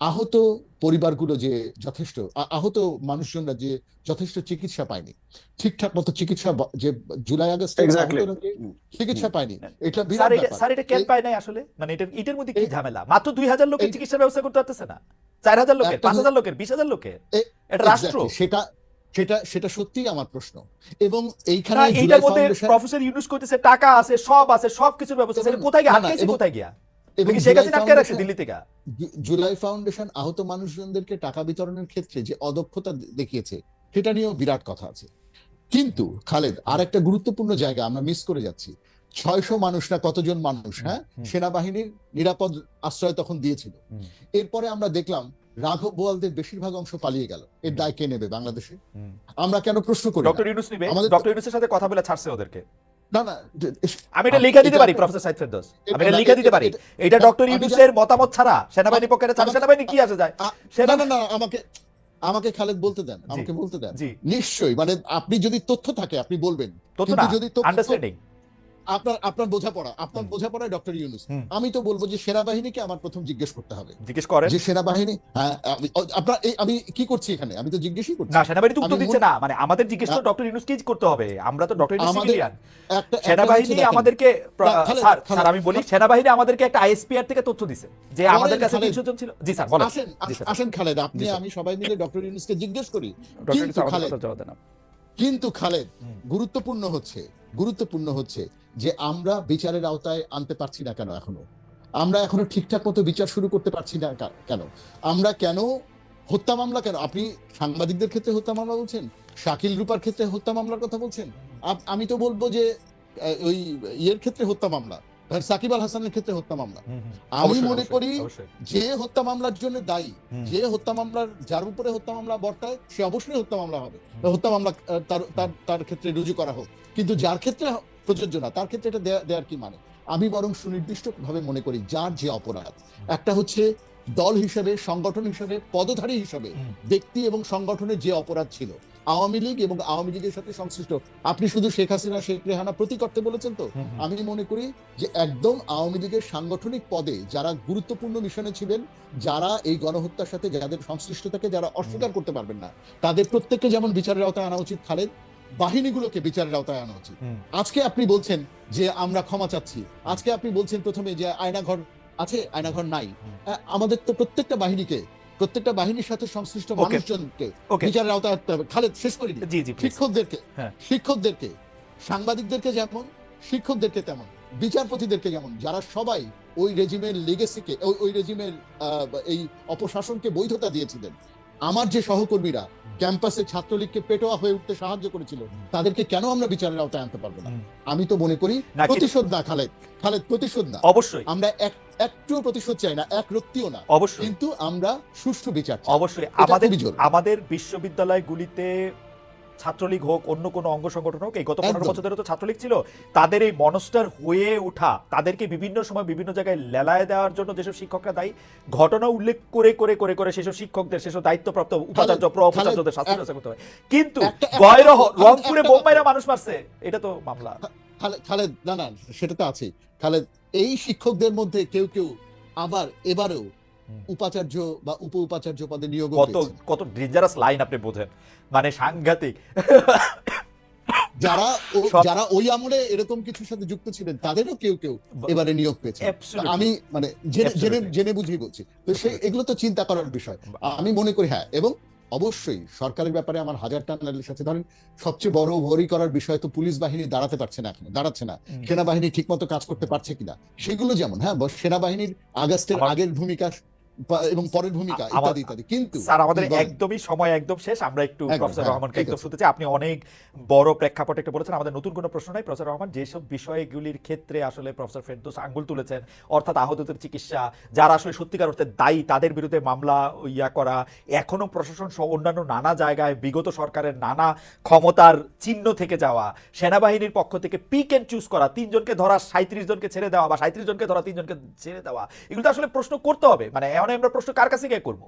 আহত পরিবারগুলো যে যথেষ্ট আহত মানুষজনরা যে যথেষ্ট চিকিৎসা পায়নি ঠিকঠাক মতো চিকিৎসা যে জুলাই আগস্টে চিকিৎসা পায়নি এটা স্যার এটা ব্যাপার। স্যার এটা কেন পায় নাই আসলে? মানে এটা এটার মধ্যে কি ঝামেলা? মাত্র দুই হাজার লোকের চিকিৎসার ব্যবস্থা করতে পারতেছে না। চার হাজার লোকের পাঁচ হাজার লোকের বিশ হাজার লোকের। এটা রাষ্ট্র। সেটা সেটা সেটা সত্যিই আমার প্রশ্ন। এবং এইখানে এইটার মধ্যে প্রফেসর ইউনুস করতেছে টাকা আছে সব আছে সব কিছুর ব্যবস্থা কোথায় গিয়া? কোথায় গিয়া? জুলাই ফাউন্ডেশন- আহত মানুষজনদেরকে টাকা বিতরণের ক্ষেত্রে যে অদক্ষতা দেখিয়েছে সেটা নিয়েও বিরাট কথা আছে। কিন্তু খালেদ আর একটা গুরুত্বপূর্ণ জায়গা আমরা মিস করে যাচ্ছি। ছয়শো মানুষ না কতজন মানুষ হ্যাঁ? সেনাবাহিনীর নিরাপদ আশ্রয় তখন দিয়েছিল। এরপরে আমরা দেখলাম রাঘব বোয়ালদের বেশিরভাগ অংশ পালিয়ে গেল। এর দায় কে নেবে বাংলাদেশে? আমরা কেন প্রশ্ন করি ডক্টর ইউনুস নিবে। আমাদের- ডক্টর ইউনুসের সাথে কথা বলে ছাড়ছে ওদেরকে। না না আমি এটা লিখে দিতে পারি প্রফেসর সাইদ ফেরদৌস আমি এটা লিখে দিতে পারি। এটা- ডক্টর ইউনুসের মতামত ছাড়া সেনাবাহিনী পক্ষে ছাড়া সেনাবাহিনী কি আসে যায়? না না না আমাকে আমাকে খালেদ বলতে দেন আমাকে বলতে দেন। নিশ্চয়ই মানে আপনি যদি তথ্য থাকে আপনি বলবেন। তথ্য যদি আন্ডারস্ট্যান্ডিং আপনার আপনার বোঝাপড়া আপনার। বোঝাপড়ায় ডক্টর ইউনুস। আমি তো বলব যে সেনাবাহিনীকে আমার প্রথম জিজ্ঞেস করতে হবে। জিজ্ঞেস করেন। যে সেনাবাহিনী হ্যাঁ আমি- আপনার আমি কি করছি এখানে? আমি তো জিজ্ঞেসই করছি। না সেনাবাহিনী তো উত্তর দিচ্ছে না। মানে আমাদের জিজ্ঞেস তো ডক্টর ইউনুস কি করতে হবে। আমরা তো ডক্টর ইউনুস সিভিলিয়ান সেনাবাহিনী আমাদেরকে স্যার স্যার আমি বলি সেনাবাহিনী আমাদেরকে একটা আইএসপিআর থেকে তথ্য দিছে। যে আমাদের কাছে জন ছিল। জি স্যার বলেন। আসেন আসেন খালেদ। আপনি আমি সবাই মিলে ডক্টর ইউনুসকে জিজ্ঞেস করি। ডক্টর কিন্তু খালেদ। কিন্তু খালেদ গুরুত্বপূর্ণ হচ্ছে গুরুত্বপূর্ণ হচ্ছে যে আমরা বিচারের আওতায় আনতে পারছি না কেন এখনও? আমরা এখনও ঠিকঠাক মতো বিচার শুরু করতে পারছি না কেন? আমরা কেন হত্যা মামলা কেন? আপনি সাংবাদিকদের ক্ষেত্রে হত্যা মামলা বলছেন শাকিল রূপার ক্ষেত্রে হত্যা মামলার কথা বলছেন। আমি তো বলব যে ওই ইয়ের ক্ষেত্রে হত্যা মামলা সাকিব আল হাসানের ক্ষেত্রে হত্যা মামলা। আমি মনে করি যে হত্যা মামলার জন্য দায়ী যে হত্যা মামলার যার উপরে হত্যা মামলা বর্তায় সে অবশ্যই হত্যা মামলা হবে। হত্যা মামলা তার তার ক্ষেত্রে রুজু করা হোক। কিন্তু যার ক্ষেত্রে প্রযোজ্য না। তার ক্ষেত্রে এটা দেওয়ার কি মানে? আমি বরং সুনির্দিষ্ট ভাবে মনে করি যার যে অপরাধ। একটা হচ্ছে দল হিসেবে সংগঠন হিসেবে পদধারী হিসেবে ব্যক্তি এবং সংগঠনের যে অপরাধ ছিল আওয়ামী লীগ এবং আওয়ামী লীগের সাথে সংশ্লিষ্ট। আপনি শুধু শেখ হাসিনা শেখ রেহানা প্রতি করতে বলেছেন তো। আমি মনে করি যে একদম আওয়ামী লীগের সাংগঠনিক পদে যারা গুরুত্বপূর্ণ মিশনে ছিলেন যারা এই গণহত্যার সাথে যাদের সংশ্লিষ্টতাকে যারা অস্বীকার করতে পারবেন না তাদের প্রত্যেককে যেমন বিচারের আওতায় আনা উচিত খালেদ বাহিনীগুলোকে বিচারের আওতায় আনা উচিত। আজকে আপনি বলছেন যে আমরা ক্ষমা চাচ্ছি। আজকে আপনি বলছেন প্রথমে যে আয়নাঘর আছে আয়নাঘর নাই। আমাদের তো প্রত্যেকটা বাহিনীকে প্রত্যেকটা বাহিনীর সাথে সংশ্লিষ্ট মানুষজনকে বিচারের আওতায় আনতে হবে। খালেদ শেষ করে। শিক্ষকদেরকে হ্যাঁ। শিক্ষকদেরকে সাংবাদিকদেরকে যেমন শিক্ষকদেরকে তেমন বিচারপতিদেরকে যেমন যারা সবাই ওই রেজিমের লিগেসিকে ওই ওই রেজিমের আহ, এই অপশাসনকে বৈধতা দিয়েছিলেন আমার যে সহকর্মীরা ক্যাম্পাসে ছাত্রলীগকে পেটোয়া হয়ে উঠতে সাহায্য করেছিল তাদেরকে কেন আমরা বিচারের আওতায় আনতে পারব না? আমি তো মনে করি প্রতিশোধ না খালেদ। খালেদ প্রতিশোধ না। অবশ্যই। আমরা এক একটুও প্রতিশোধ চাই না এক রক্তিও না। অবশ্যই। কিন্তু আমরা সুষ্ঠু বিচার অবশ্যই। আমাদের আমাদের বিশ্ববিদ্যালয়গুলিতে ছাত্রলীগ হোক অন্য কোনো অঙ্গ সংগঠন হোক এই গত পনেরো বছর ধরে তো ছাত্রলীগ ছিল তাদের এই মনস্টার হয়ে ওঠা তাদেরকে বিভিন্ন সময় বিভিন্ন জায়গায় লেলায় দেওয়ার জন্য যেসব শিক্ষকরা দায়ী ঘটনা উল্লেখ করে করে করে করে সেসব শিক্ষকদের সেসব দায়িত্বপ্রাপ্ত উপাচার্য প্র উপাচার্যদের শাস্তি ব্যবস্থা করতে হবে। কিন্তু রংপুরে বোম্বাইরা মানুষ মারছে এটা তো মামলা। খালেদ না না সেটা তো আছে খালেদ এই শিক্ষকদের মধ্যে কেউ কেউ আবার এবারেও। উপাচার্য বা উপ উপাচার্য পদে নিয়োগ কত কত ডেঞ্জারাস লাইন আপনি বোঝেন। মানে সাংঘাতিক। যারা যারা ওই আমলে এরকম কিছুর সাথে যুক্ত ছিলেন তাদেরও কেউ কেউ এবারে নিয়োগ পেয়েছে। আমি মানে জেনে জেনে বুঝিয়ে বলছি। তো সে এগুলো তো চিন্তা করার বিষয়। আমি মনে করি হ্যাঁ এবং অবশ্যই সরকারের ব্যাপারে আমার হাজার টানালের সাথে ধরেন সবচেয়ে বড় ভরি করার বিষয় তো পুলিশ বাহিনী দাঁড়াতে পারছে না এখন দাঁড়াচ্ছে না। সেনাবাহিনী ঠিকমতো কাজ করতে পারছে কিনা? সেগুলো যেমন হ্যাঁ সেনাবাহিনীর আগস্টের আগের ভূমিকা এবং পরের ভূমিকা ইত্যাদি ইত্যাদি। কিন্তু স্যার আমাদের একদমই সময় একদম শেষ। আমরা একটু প্রফেসর হ্যাঁ, রহমানকে একদম শুনতে চাই আপনি অনেক বড় প্রেক্ষাপটে একটা বলেছেন। আমাদের নতুন কোনো প্রশ্ন নাই। প্রফেসর রহমান যেসব বিষয়গুলির ক্ষেত্রে আসলে প্রফেসর ফেরদৌস আঙ্গুল তুলেছেন অর্থাৎ আহতদের চিকিৎসা যারা আসলে সত্যিকার অর্থে দায়ী তাদের বিরুদ্ধে মামলা ইয়া করা এখনও প্রশাসন সহ অন্যান্য নানা জায়গায় বিগত সরকারের নানা ক্ষমতার চিহ্ন থেকে যাওয়া সেনাবাহিনীর পক্ষ থেকে পিক এন্ড চুজ করা তিনজনকে ধরা সাঁত্রিশ জনকে ছেড়ে দেওয়া বা সাঁত্রিশ জনকে ধরা তিনজনকে ছেড়ে দেওয়া এগুলো তো আসলে প্রশ্ন করতে হবে। মানে এমন আমরা প্রশ্ন কার কাছে গিয়ে করব?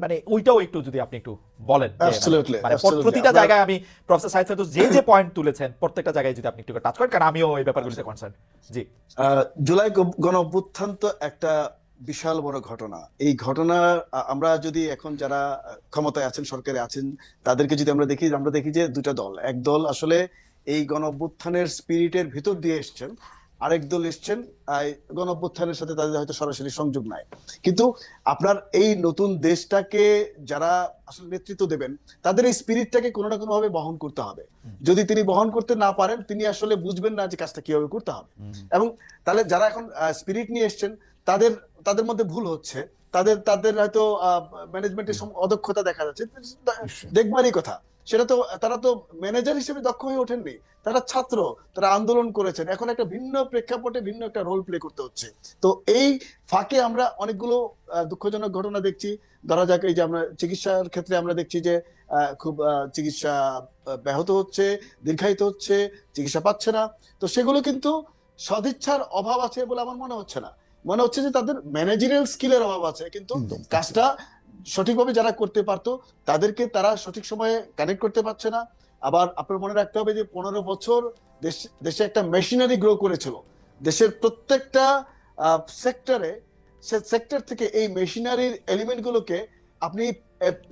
মানে ওইটাও একটু যদি আপনি একটু বলেন মানে- মানে. প্রতিটা জায়গায় আমি প্রফেসর সাইদ ফেরদৌস যে যে পয়েন্ট তুলেছেন প্রত্যেকটা জায়গায় যদি আপনি একটু টাচ করেন কারণ আমিও এই ব্যাপারগুলিতে কনসার্ন জি। আহ, জুলাই গণ অভ্যুত্থান তো একটা বিশাল বড় ঘটনা। এই ঘটনা আমরা যদি এখন যারা ক্ষমতায় আছেন সরকারে আছেন তাদেরকে যদি আমরা দেখি আমরা দেখি যে দুটা দল। এক দল আসলে এই গণ অভ্যুত্থানের স্পিরিটের ভিতর দিয়ে এসছেন। আরেক দল এসছেন আহ, সাথে তাদের হয়তো সরাসরি সংযোগ নাই। কিন্তু আপনার এই নতুন দেশটাকে যারা আসলে নেতৃত্ব দেবেন তাদের এই স্পিরিটটাকে কোনো না কোনো ভাবে বহন করতে হবে। যদি তিনি বহন করতে না পারেন তিনি আসলে বুঝবেন না যে কাজটা কীভাবে করতে হবে। এবং তাহলে যারা এখন স্পিরিট নিয়ে এসছেন তাদের তাদের মধ্যে ভুল হচ্ছে। তাদের তাদের হয়তো ম্যানেজমেন্টের অদক্ষতা দেখা যাচ্ছে। দেখবারই কথা। সেটা তো তারা তো ম্যানেজার হিসেবে দক্ষ হয়ে ওঠেননি। তারা ছাত্র তারা আন্দোলন করেছেন। এখন একটা ভিন্ন প্রেক্ষাপটে ভিন্ন একটা রোল প্লে করতে হচ্ছে। তো এই ফাঁকে আমরা অনেকগুলো দুঃখজনক ঘটনা দেখছি। ধরা যাক এই যে আমরা চিকিৎসার ক্ষেত্রে আমরা দেখছি যে আহ, খুব চিকিৎসা ব্যাহত হচ্ছে দীর্ঘায়িত হচ্ছে চিকিৎসা পাচ্ছে না। তো সেগুলো কিন্তু সদিচ্ছার অভাব আছে বলে আমার মনে হচ্ছে না। মনে হচ্ছে যে তাদের ম্যানেজারিয়াল স্কিলের অভাব আছে কিন্তু কাজটা সঠিকভাবে যারা করতে পারতো তাদেরকে তারা সঠিক সময়ে কানেক্ট করতে পারছে না। আবার আপনার মনে রাখতে হবে যে পনেরো বছর দেশ দেশে একটা মেশিনারি গ্রো করেছিল। দেশের প্রত্যেকটা সেক্টরে সে সেক্টর থেকে এই মেশিনারির এলিমেন্ট গুলোকে আপনি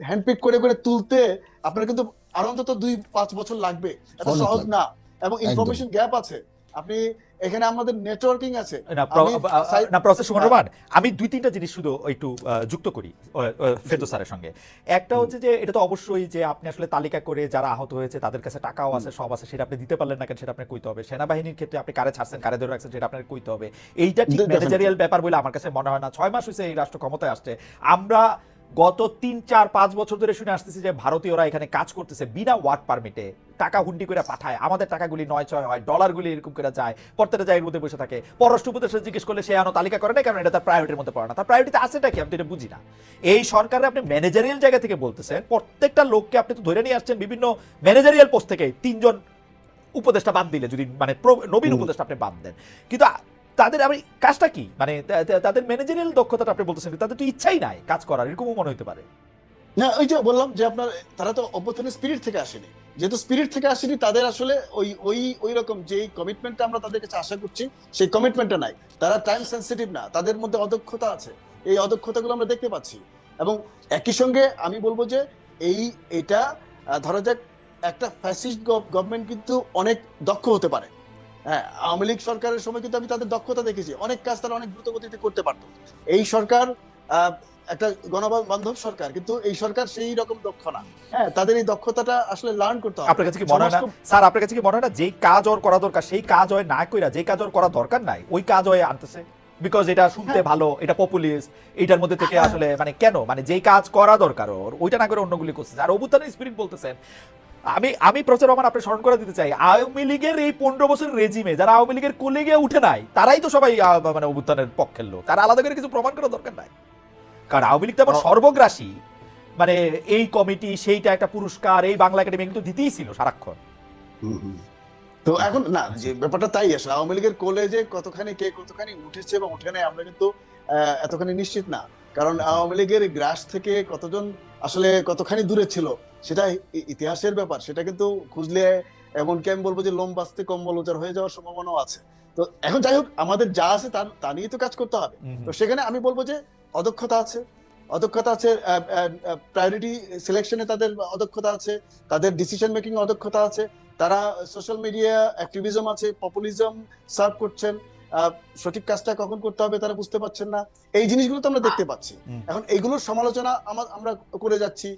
হ্যান্ডপিক করে করে তুলতে আপনার কিন্তু আর অন্তত দুই পাঁচ বছর লাগবে। এত সহজ না। এবং ইনফরমেশন গ্যাপ আছে। আপনি এখানে আমাদের নেটওয়ার্কিং আছে। না প্র- আমি আ- সাই- না প্রফেসর সুমন আমি দুই তিনটা জিনিস শুধু একটু যুক্ত করি ফেরদৌস স্যারের সঙ্গে। একটা হচ্ছে যে এটা তো অবশ্যই যে আপনি আসলে তালিকা করে যারা আহত হয়েছে তাদের কাছে টাকাও আছে সব আছে সেটা আপনি দিতে পারলেন না কেন সেটা আপনার কইতে হবে। সেনাবাহিনীর ক্ষেত্রে আপনি কারে ছাড়ছেন কারে ধরে রাখছেন সেটা আপনার কইতে হবে। এইটা ঠিক ম্যানেজারিয়াল ব্যাপার বলে আমার কাছে মনে হয় না। ছয় মাস হয়েছে এই রাষ্ট্র ক্ষমতায় আসছে। আমরা গত তিন চার পাঁচ বছর ধরে শুনে আসতেছি যে ভারতীয়রা এখানে কাজ করতেছে বিনা ওয়ার্ক পারমিটে। টাকা হুন্ডি করে পাঠায়। আমাদের টাকাগুলি নয় ছয় হয় ডলারগুলি এরকম করে যায়। প্রত্যেকটা জায়গার মধ্যে বসে থাকে। পররাষ্ট্র উপদেষ্টা জিজ্ঞেস করলে সে আনো তালিকা করে না কারণ এটা তার প্রায়োরিটির মধ্যে পড়ে না। তার প্রায়োরিটিতে আছেটা কি? আমি তো এটা বুঝি না। এই সরকারে আপনি ম্যানেজারিয়াল জায়গা থেকে বলতেছেন প্রত্যেকটা লোককে আপনি তো ধরে নিয়ে আসছেন বিভিন্ন ম্যানেজারিয়াল পোস্ট থেকে। তিনজন উপদেষ্টা বাদ দিলে যদি মানে নবীন। উপদেষ্টা আপনি বাদ দেন। কিন্তু তাদের আমি কাজটা কি? মানে তাদের ম্যানেজারিয়াল দক্ষতাটা আপনি বলতেছেন তাদের তো ইচ্ছাই নাই কাজ করার, এরকমও মনে হতে পারে। না, ওই যে বললাম যে আপনার, তারা তো অভ্যুত্থানের স্পিরিট থেকে আসেনি। যেহেতু স্পিরিট থেকে আসেনি, তাদের আসলে ওই ওই ওই রকম যে কমিটমেন্টটা আমরা তাদের কাছে আশা করছি, সেই কমিটমেন্টটা নাই। তারা টাইম সেন্সিটিভ না, তাদের মধ্যে অদক্ষতা আছে। এই অদক্ষতাগুলো আমরা দেখতে পাচ্ছি। এবং একই সঙ্গে আমি বলব যে এই, এটা ধরা যাক, একটা ফ্যাসিস্ট গভর্নমেন্ট কিন্তু অনেক দক্ষ হতে পারে। আওয়ামী লীগ সরকারের সময় কিন্তু আমি তাদের দক্ষতা দেখেছি। অনেক কাজ তারা অনেক দ্রুত গতিতে করতে পারতো। এই সরকার একটা গণবান্ধব সরকার কিন্তু এই সরকার সেই রকম দক্ষ না। হ্যাঁ তাদের এই দক্ষতাটা আসলে লার্ন করতে হবে। আপনার কাছে কি মনে হয় না? স্যার আপনার কাছে কি মনে হয় না যেই কাজ ওর করা দরকার সেই কাজ হয় না কইরা যেই কাজ ওর করা দরকার নাই ওই কাজ হয় আনতেছে? বিকজ এটা শুনতে হ্যাঁ। ভালো এটা পপুলিস্ট এটার মধ্যে থেকে আসলে মানে কেন? মানে যেই কাজ করা দরকার ওর ওইটা না করে অন্যগুলি করছে। আর অভ্যুত্থানের স্পিরিট বলতেছেন আমি আমি প্রচার রহমান আপনি স্মরণ করে দিতে চাই। আওয়ামী লীগের এই পনেরো বছরের রেজিমে যারা আওয়ামী লীগের কোলে গিয়ে উঠে নাই তারাই তো সবাই মানে অভ্যুত্থানের পক্ষের লোক। তারা আলাদা করে কিছু প্রমাণ করার দরকার নাই। কারণ আওয়ামী লীগ তো আবার অ- সর্বগ্রাসী। মানে এই কমিটি সেইটা একটা পুরস্কার এই বাংলা একাডেমি কিন্তু দিতেই ছিল সারাক্ষণ। তো এখন না যে ব্যাপারটা তাই আসলে আওয়ামী লীগের কলেজে কতখানি কে কতখানি উঠেছে বা উঠে নাই আমরা কিন্তু এতখানি নিশ্চিত না। কারণ আওয়ামী লীগের গ্রাস থেকে কতজন আসলে কতখানি দূরে ছিল সেটা ইতিহাসের ব্যাপার সেটা কিন্তু খুঁজলে এমনকি আমি বলব যে লোম বাঁচতে কম্বল উজার হয়ে যাওয়ার সম্ভাবনাও আছে। তো এখন যাই হোক আমাদের যা আছে তা নিয়ে তো কাজ করতে হবে। তো সেখানে আমি বলব যে অদক্ষতা আছে। অদক্ষতা আছে প্রায়োরিটি সিলেকশনে তাদের অদক্ষতা আছে তাদের ডিসিশন মেকিং অদক্ষতা আছে তারা সোশ্যাল মিডিয়া অ্যাক্টিভিজম আছে পপুলিজম সার্ভ করছেন আহ, সঠিক কাজটা কখন করতে হবে তারা বুঝতে পারছেন না। এই জিনিসগুলো তো আমরা দেখতে পাচ্ছি। এখন এইগুলোর সমালোচনা আমা- আমরা করে যাচ্ছি।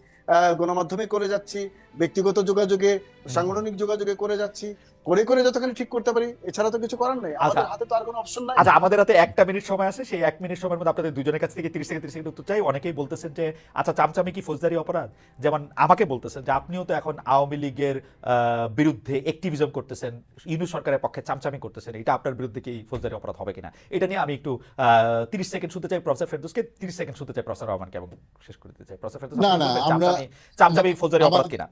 গণমাধ্যমে করে যাচ্ছি। ব্যক্তিগত যোগাযোগে সাংগঠনিক যোগাযোগে করে যাচ্ছি করে করে যতখানি ঠিক করতে পারি এছাড়া তো কিছু করার নেই। আমাদের আচ্ছা। হাতে তো আর কোনো অপশন নাই। আচ্ছা আমাদের হাতে একটা মিনিট সময় আছে সেই এক মিনিট সময়ের মধ্যে আপনাদের দুজনের কাছ থেকে তিরিশ থেকে তিরিশ সেকেন্ড উত্তর চাই। অনেকেই বলতেছেন যে আচ্ছা চামচামি কি ফৌজদারি অপরাধ? যেমন আমাকে বলতেছেন যে আপনিও তো এখন আওয়ামী লীগের বিরুদ্ধে অ্যাক্টিভিজম করতেছেন ইউনু সরকারের পক্ষে চামচামি করতেছেন। এটা আপনার বিরুদ্ধে কি ফৌজদারি অপরাধ হবে কিনা? এটা নিয়ে আমি একটু তিরিশ সেকেন্ড শুনতে চাই প্রফেসর ফেরদৌসকে। তিরিশ সেকেন্ড শুনতে চাই প্রফেসর রহমানকে এবং শেষ করে দিতে চাই। প্রফেসর ফেরদৌস না, না, আমরা- চামচামি চামচামি ফৌজদারি অপরাধ কিনা?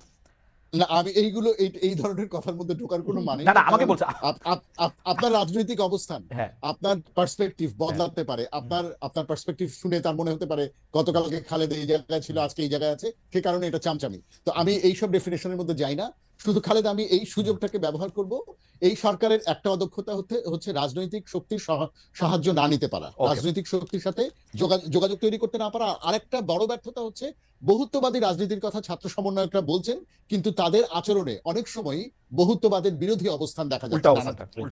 না আমি এইগুলো এই ধরনের কথার মধ্যে ঢোকার কোনো মানে না আমাকে বলছে আপ- আপ- আপ- আপনার রাজনৈতিক অবস্থান হ্যাঁ। আপনার পার্সপেক্টিভ বদলাতে পারে আপনার আপনার পার্সপেক্টিভ শুনে তার মনে হতে পারে গতকালকে খালেদ এই জায়গায় ছিল আজকে এই জায়গায় আছে সে কারণে এটা চামচামি। তো আমি এইসব ডেফিনেশনের মধ্যে যাই না। শুধু খালেদ আমি এই সুযোগটাকে ব্যবহার করব। এই সরকারের একটা অদক্ষতা হতে হচ্ছে রাজনৈতিক শক্তির সহ- সাহায্য না নিতে পারা। রাজনৈতিক শক্তির সাথে যোগা- যোগাযোগ তৈরি করতে না পারা। আরেকটা বড় ব্যর্থতা হচ্ছে বহুত্ববাদী রাজনীতির কথা ছাত্র সমন্বয়করা বলছেন কিন্তু তাদের আচরণে অনেক সময় বহুত্ববাদের বিরোধী অবস্থান দেখা উল্টা